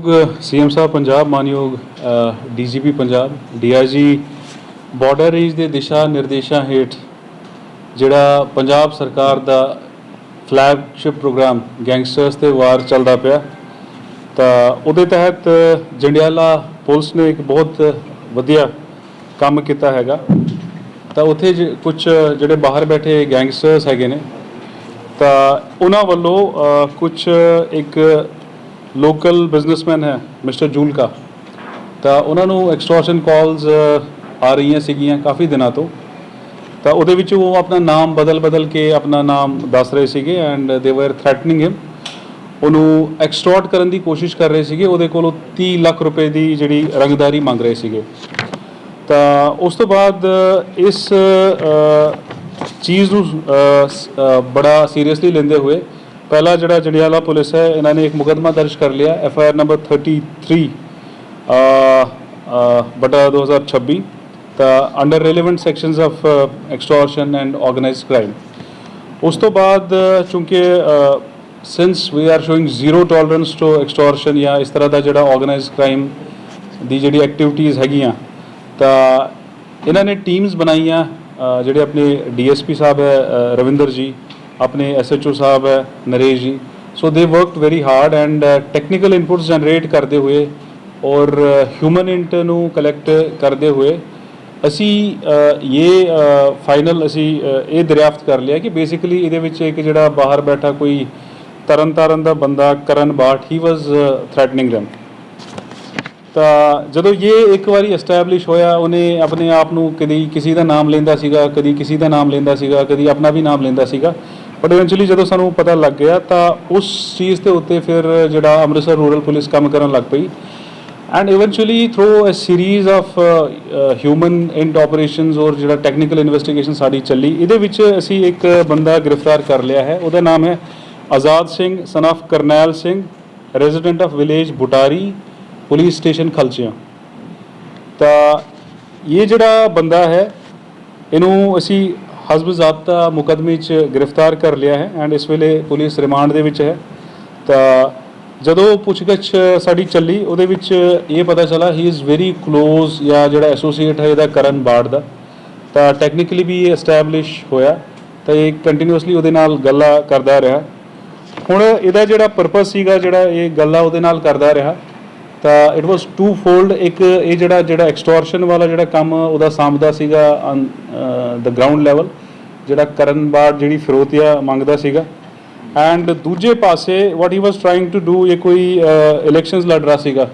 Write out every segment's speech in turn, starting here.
CM ਸਾਹਿਬ ਪੰਜਾਬ ਮਾਨਯੋਗ DGP Punjab, DIG border range ਦੇ ਦਿਸ਼ਾ ਨਿਰਦੇਸ਼ਾਂ ਹੇਠ ਜਿਹੜਾ ਪੰਜਾਬ ਸਰਕਾਰ ਦਾ ਫਲੈਗਸ਼ਿਪ ਪ੍ਰੋਗਰਾਮ ਗੈਂਗਸਟਰਸ ਤੇ ਵਾਰ ਚੱਲਦਾ ਪਿਆ, ਤਾਂ ਉਹਦੇ ਤਹਿਤ ਜੰਡਿਆਲਾ ਪੁਲਿਸ ਨੇ ਇੱਕ ਬਹੁਤ ਵਧੀਆ ਕੰਮ ਕੀਤਾ ਹੈਗਾ। ਤਾਂ ਉੱਥੇ ਕੁਝ ਜਿਹੜੇ ਬਾਹਰ ਬੈਠੇ ਗੈਂਗਸਟਰਸ ਹੈਗੇ ਨੇ, ਤਾਂ ਉਹਨਾਂ ਵੱਲੋਂ ਕੁਝ ਇੱਕ ਲੋਕਲ ਬਿਜ਼ਨਸਮੈਨ ਹੈ, ਮਿਸਟਰ ਜੂਲਕਾ ਤਾਂ ਉਹਨਾਂ ਨੂੰ ਐਕਸਟੋਰਸ਼ਨ ਕਾਲਸ ਆ ਰਹੀਆਂ ਸੀਗੀਆਂ ਕਾਫੀ ਦਿਨਾਂ ਤੋਂ। ਤਾਂ ਉਹਦੇ ਵਿੱਚ ਉਹ ਆਪਣਾ ਨਾਮ ਬਦਲ-ਬਦਲ ਕੇ ਆਪਣਾ ਨਾਮ ਦੱਸ ਰਹੇ ਸੀਗੇ ਐਂਡ ਦੇ ਵਰ ਥ੍ਰੈਟਨਿੰਗ ਹਿਮ ਉਹਨੂੰ ਐਕਸਟੋਰਟ ਕਰਨ ਦੀ ਕੋਸ਼ਿਸ਼ ਕਰ ਰਹੇ ਸੀਗੇ। ਉਹਦੇ ਕੋਲੋਂ 30 ਲੱਖ ਰੁਪਏ ਦੀ ਜਿਹੜੀ ਰੰਗਦਾਰੀ ਮੰਗ ਰਹੇ ਸੀਗੇ। ਤਾਂ ਉਸ ਤੋਂ ਬਾਅਦ, ਇਸ ਚੀਜ਼ ਨੂੰ ਬੜਾ ਸੀਰੀਅਸਲੀ ਲੈਂਦੇ ਹੋਏ ਪਹਿਲਾ ਜਿਹੜਾ ਜੰਡਿਆਲਾ ਪੁਲਿਸ ਹੈ ਇਹਨਾਂ ਨੇ ਇੱਕ ਮੁਕੱਦਮਾ ਦਰਜ ਕਰ ਲਿਆ F I R number 33 uh, uh, ਬਟਾ 2026 ਤਾਂ under relevant sections of extortion and organised crime ਉਸ ਤੋਂ ਬਾਅਦ ਚੂੰਕਿ since we are showing zero tolerance to extortion ਜਾਂ ਇਸ ਤਰ੍ਹਾਂ ਦਾ ਜਿਹੜਾ ਆਰਗੇਨਾਈਜ਼ਡ ਕ੍ਰਾਈਮ ਦੀ ਜਿਹੜੀ ਐਕਟੀਵਿਟੀਜ਼ ਹੈਗੀਆਂ ਤਾਂ ਇਹਨਾਂ ਨੇ ਟੀਮਸ ਬਣਾਈਆਂ ਜਿਹੜੇ ਆਪਣੇ ਡੀਐਸਪੀ ਸਾਹਿਬ ਹੈ ਰਵਿੰਦਰ ਜੀ ਆਪਣੇ ਐਸਐਚਓ ਸਾਹਿਬ ਹੈ, Naresh ji. So they worked very hard and technical inputs generate ਕਰਦੇ ਹੋਏ ਔਰ uh, ਹਿਊਮਨ ਇੰਟ ਨੂੰ ਕਲੈਕਟ ਕਰਦੇ ਹੋਏ ਅਸੀਂ uh, ਇਹ uh, ਫਾਈਨਲ ਅਸੀਂ ਇਹ ਦਰਿਆਫਤ ਕਰ ਲਿਆ ਕਿ ਬੇਸਿਕਲੀ ਇਹਦੇ ਵਿੱਚ ਇੱਕ ਜਿਹੜਾ ਬਾਹਰ ਬੈਠਾ ਕੋਈ ਤਰਨ ਤਾਰਨ ਦਾ ਬੰਦਾ ਕਰਨ ਬਾਠ ਹੀ ਵਾਸ ਥ੍ਰੈਟਨਿੰਗ them ਤਾਂ ਜਦੋਂ ਇਹ ਇੱਕ ਵਾਰੀ ਐਸਟੈਬਲਿਸ਼ ਹੋਇਆ, ਉਹਨੇ ਆਪਣੇ ਆਪ ਨੂੰ ਕਦੀ ਕਿਸੇ ਦਾ ਨਾਮ ਲੈਂਦਾ ਸੀਗਾ, ਕਦੀ ਕਿਸੇ ਦਾ ਨਾਮ ਲੈਂਦਾ ਸੀਗਾ, ਕਦੀ ਆਪਣਾ ਵੀ ਨਾਮ ਲੈਂਦਾ ਸੀਗਾ ਬਟ ਇਵੈਂਚੁਅਲੀ ਜਦੋਂ ਸਾਨੂੰ ਪਤਾ ਲੱਗ ਗਿਆ ਤਾਂ ਉਸ ਚੀਜ਼ ਦੇ ਉੱਤੇ ਫਿਰ ਜਿਹੜਾ ਅੰਮ੍ਰਿਤਸਰ ਰੂਰਲ ਪੁਲਿਸ ਕੰਮ ਕਰਨ ਲੱਗ ਪਈ। And eventually through uh series of human int operations ਔਰ ਜਿਹੜਾ ਟੈਕਨੀਕਲ ਇਨਵੈਸਟੀਗੇਸ਼ਨ ਸਾਡੀ ਚੱਲੀ, ਇਹਦੇ ਵਿੱਚ ਅਸੀਂ ਇੱਕ ਬੰਦਾ ਗ੍ਰਿਫਤਾਰ ਕਰ ਲਿਆ ਹੈ। ਉਹਦਾ ਨਾਮ ਹੈ Azad Singh son of Karnail Singh resident of village Butari police station Khalchian. ਤਾਂ ਇਹ ਜਿਹੜਾ ਬੰਦਾ ਹੈ, ਇਹਨੂੰ ਅਸੀਂ ਹਸਬ ਜ਼ਾਬਤਾ ਮੁਕਦਮੇ 'ਚ ਗ੍ਰਿਫਤਾਰ ਕਰ ਲਿਆ ਹੈ ਐਂਡ ਇਸ ਵੇਲੇ ਪੁਲਿਸ ਰਿਮਾਂਡ ਦੇ ਵਿੱਚ ਹੈ। ਤਾਂ ਜਦੋਂ ਪੁੱਛਗਿੱਛ ਸਾਡੀ ਚੱਲੀ, ਉਹਦੇ ਵਿੱਚ ਇਹ ਪਤਾ ਚਲਾ ਹੀ ਇਜ਼ ਵੈਰੀ ক্লোਜ਼ ਜਾਂ ਜਿਹੜਾ ਐਸੋਸੀਏਟ ਹੈ ਇਹਦਾ ਕਰਨ ਬਾੜ ਦਾ। ਤਾਂ ਟੈਕਨੀਕਲੀ ਵੀ ਇਹ ਐਸਟੈਬਲਿਸ਼ ਹੋਇਆ, ਤਾਂ ਇਹ ਕੰਟੀਨਿਊਸਲੀ ਉਹਦੇ ਨਾਲ ਗੱਲਾਂ ਕਰਦਾ ਰਿਹਾ। ਹੁਣ ਇਹਦਾ ਜਿਹੜਾ ਪਰਪਸ ਸੀਗਾ, ਜਿਹੜਾ ਇਹ ਗੱਲਾਂ ਉਹਦੇ ਨਾਲ ਕਰਦਾ ਰਿਹਾ ਤਾਂ ਇਟ ਵਾਸ ਟੂ ਫੋਲਡ ਇੱਕ ਇਹ ਜਿਹੜਾ ਜਿਹੜਾ ਐਕਸਟੋਰਸ਼ਨ ਵਾਲਾ ਜਿਹੜਾ ਕੰਮ ਉਹਦਾ ਸਾਂਭਦਾ ਸੀਗਾ ਦ ਗਰਾਊਂਡ ਲੈਵਲ ਜਿਹੜਾ ਕਰਨ ਬਾਅਦ ਜਿਹੜੀ ਫਿਰੋਤੀਆ ਮੰਗਦਾ ਸੀਗਾ। ਐਂਡ ਦੂਜੇ ਪਾਸੇ what he was trying to do ਇਹ ਕੋਈ ਇਲੈਕਸ਼ਨਸ ਲੜ ਰਿਹਾ ਸੀਗਾ।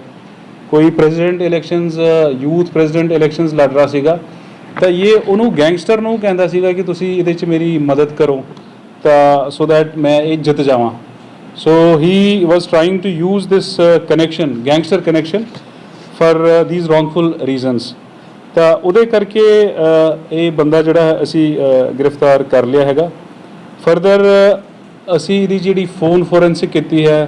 ਕੋਈ president elections youth president elections ਲੜ ਰਿਹਾ ਸੀਗਾ। ਤਾਂ ਇਹ ਉਹਨੂੰ ਗੈਂਗਸਟਰ ਨੂੰ ਕਹਿੰਦਾ ਸੀਗਾ ਕਿ ਤੁਸੀਂ ਇਹਦੇ 'ਚ ਮੇਰੀ ਮਦਦ ਕਰੋ। ਤਾਂ ਸੋ ਦੈਟ ਮੈਂ ਇਹ ਜਿੱਤ ਜਾਵਾਂ। So he was trying to use this connection gangster connection for these wrongful reasons. ਤਾਂ ਉਹਦੇ ਕਰਕੇ ਇਹ ਬੰਦਾ ਜਿਹੜਾ ਹੈ ਅਸੀਂ ਗ੍ਰਿਫਤਾਰ ਕਰ ਲਿਆ ਹੈਗਾ ਫਰਦਰ ਅਸੀਂ ਇਹਦੀ ਜਿਹੜੀ ਫੋਨ ਫੋਰੈਂਸਿਕ ਕੀਤੀ ਹੈ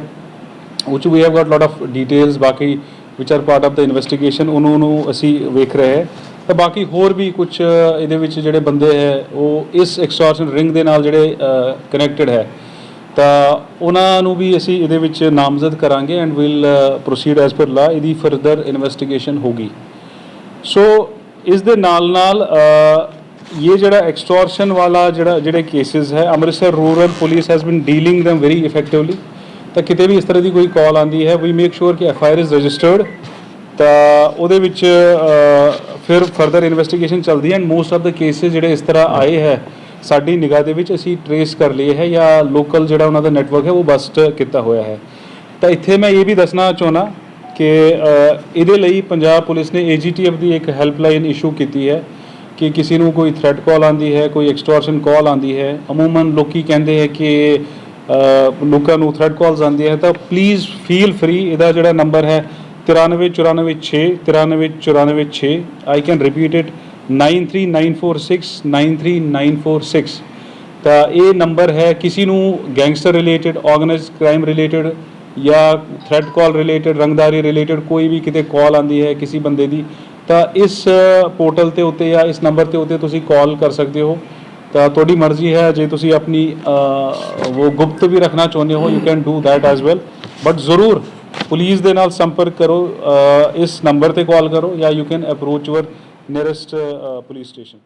ਉਹ 'ਚ ਵੀ have got lot of details ਬਾਕੀ which are part of the investigation ਉਹਨੂੰ ਨੂੰ ਅਸੀਂ ਵੇਖ ਰਹੇ ਹੈ ਤਾਂ ਬਾਕੀ ਹੋਰ ਵੀ ਕੁਝ ਇਹਦੇ ਵਿੱਚ ਜਿਹੜੇ ਬੰਦੇ ਹੈ ਉਹ ਇਸ ਐਕਸਟੋਰਸ਼ਨ ਰਿੰਗ ਦੇ ਨਾਲ ਜਿਹੜੇ ਕਨੈਕਟਡ ਹੈ ਤਾਂ ਉਹਨਾਂ ਨੂੰ ਵੀ ਅਸੀਂ ਇਹਦੇ ਵਿੱਚ ਨਾਮਜ਼ਦ ਕਰਾਂਗੇ and will proceed as per ਲਾ ਇਹਦੀ ਫਰਦਰ ਇਨਵੈਸਟੀਗੇਸ਼ਨ ਹੋਗੀ ਸੋ ਇਸ ਦੇ ਨਾਲ ਨਾਲ uh, ਇਹ ਜਿਹੜਾ ਐਕਸਟੋਰਸ਼ਨ ਵਾਲਾ ਜਿਹੜਾ, ਜਿਹੜੇ ਕੇਸਿਸ ਹੈ, Amritsar rural police has been dealing them very effectively ਤਾਂ ਕਿਤੇ ਵੀ ਇਸ ਤਰ੍ਹਾਂ ਦੀ ਕੋਈ ਕਾਲ ਆਂਦੀ ਹੈ ਵੀ ਮੇਕ ਸ਼ੋਰ ਕਿ F I R is registered ਤਾਂ ਉਹਦੇ ਵਿੱਚ uh, ਫਿਰ ਫਰਦਰ ਇਨਵੈਸਟੀਗੇਸ਼ਨ ਚੱਲਦੀ ਹੈ and most of the cases ਜਿਹੜੇ ਇਸ ਤਰ੍ਹਾਂ ਆਏ ਹੈ ਸਾਡੀ ਨਿਗਾਹ ਦੇ ਵਿੱਚ ਅਸੀਂ ਟਰੇਸ ਕਰ ਲਏ ਹੈ ਜਾਂ ਲੋਕਲ ਜਿਹੜਾ ਉਹਨਾਂ ਦਾ ਨੈਟਵਰਕ ਹੈ ਉਹ ਬਸਟ ਕੀਤਾ ਹੋਇਆ ਹੈ। ਤਾਂ ਇੱਥੇ ਮੈਂ ਇਹ ਵੀ ਦੱਸਣਾ ਚਾਹੁੰਦਾ ਕਿ ਇਹਦੇ ਲਈ ਪੰਜਾਬ ਪੁਲਿਸ ਨੇ ਏਜੀਟੀਐਫ ਦੀ ਇੱਕ ਹੈਲਪਲਾਈਨ ਇਸ਼ੂ ਕੀਤੀ ਹੈ ਕਿ ਕਿਸੇ ਨੂੰ ਕੋਈ ਥ੍ਰੈਟ ਕਾਲ ਆਂਦੀ ਹੈ, ਕੋਈ ਐਕਸਟੋਰਸ਼ਨ ਕਾਲ ਆਂਦੀ ਹੈ। ਅਮੂਮਨ ਲੋਕੀ ਕਹਿੰਦੇ ਹੈ ਕਿ ਲੋਕਾਂ ਨੂੰ ਥ੍ਰੈਟ ਕਾਲਸ ਆਉਂਦੀਆਂ ਹੈ। ਤਾਂ ਪਲੀਜ਼ ਫੀਲ ਫ੍ਰੀ ਇਹਦਾ ਜਿਹੜਾ ਨੰਬਰ ਹੈ 93946 93946 ਆਈ ਕੈਨ ਰਿਪੀਟ ਇਟ 93946 93946 ਤਾਂ ਇਹ ਨੰਬਰ ਹੈ ਕਿਸੇ ਨੂੰ gangster related organised crime related ਜਾਂ ਥ੍ਰੈਟ ਕਾਲ ਰਿਲੇਟਡ ਰੰਗਦਾਰੀ ਰਿਲੇਟਡ ਕੋਈ ਵੀ ਕਿਤੇ ਕਾਲ ਆਂਦੀ ਹੈ ਕਿਸੇ ਬੰਦੇ ਦੀ ਤਾਂ ਇਸ ਪੋਰਟਲ ਤੇ ਉੱਤੇ ਜਾਂ ਇਸ ਨੰਬਰ ਤੇ ਉੱਤੇ ਤੁਸੀਂ ਕਾਲ ਕਰ ਸਕਦੇ ਹੋ ਤਾਂ ਤੁਹਾਡੀ ਮਰਜ਼ੀ ਹੈ ਜੇ ਤੁਸੀਂ ਆਪਣੀ ਅਹ, ਉਹ ਗੁਪਤ ਵੀ ਰੱਖਣਾ ਚਾਹੁੰਦੇ ਹੋ you can do that as well but ਜ਼ਰੂਰ ਪੁਲਿਸ ਦੇ ਨਾਲ ਸੰਪਰਕ ਕਰੋ ਇਸ ਨੰਬਰ ਤੇ ਕਾਲ ਕਰੋ ਜਾਂ you can approach your nearest police station